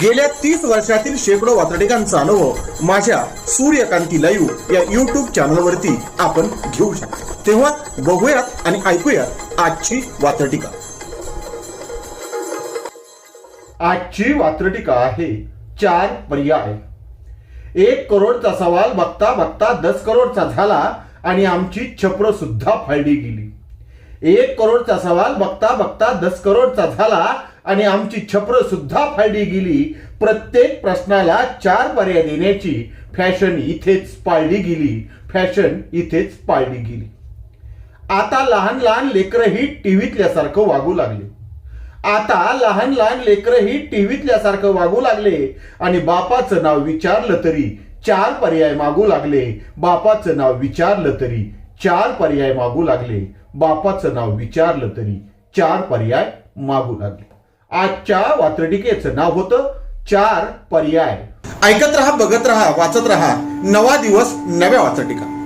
गेल्या तीस वर्षातील शेकडो वातडिकांचा अनुभव माझ्या सूर्यकांती लाईव्ह या युट्यूब चॅनलवरती आपण घेऊ शकतो. तेव्हा बघूयात आणि ऐकूयात आजची वातडिका आजची वात्रटिका आहे चार पर्याय. एक करोडचा सवाल बघता बघता दस करोडचा झाला आणि आमची छप्र सुद्धा फाळली गेली. एक करोडचा सवाल बघता बघता दस करोडचा झाला आणि आमची छपरं सुद्धा फाळली गेली. प्रत्येक प्रश्नाला चार पर्याय देण्याची फॅशन इथेच पाळली गेली. फॅशन इथेच पाळली गेली. आता लहान लहान लेकरंही टीव्हीतल्यासारखं वागू लागले. आता लहान लहान लेकरंही टीव्हीतल्यासारखं वागू लागले. आणि बापाचं नाव विचारलं तरी चार पर्याय मागू लागले. बापाचं नाव विचारलं तरी चार पर्याय मागू लागले. बापाचं नाव विचारलं तरी चार पर्याय मागू लागले. आजच्या वात्रटिकेचं नाव होतं चार पर्याय. ऐकत रहा बघत रहा वाचत रहा. नवा दिवस नव्या वाचटिका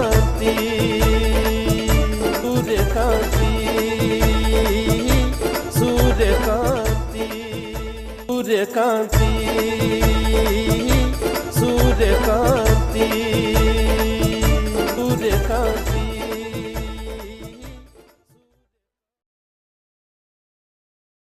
কাঁচি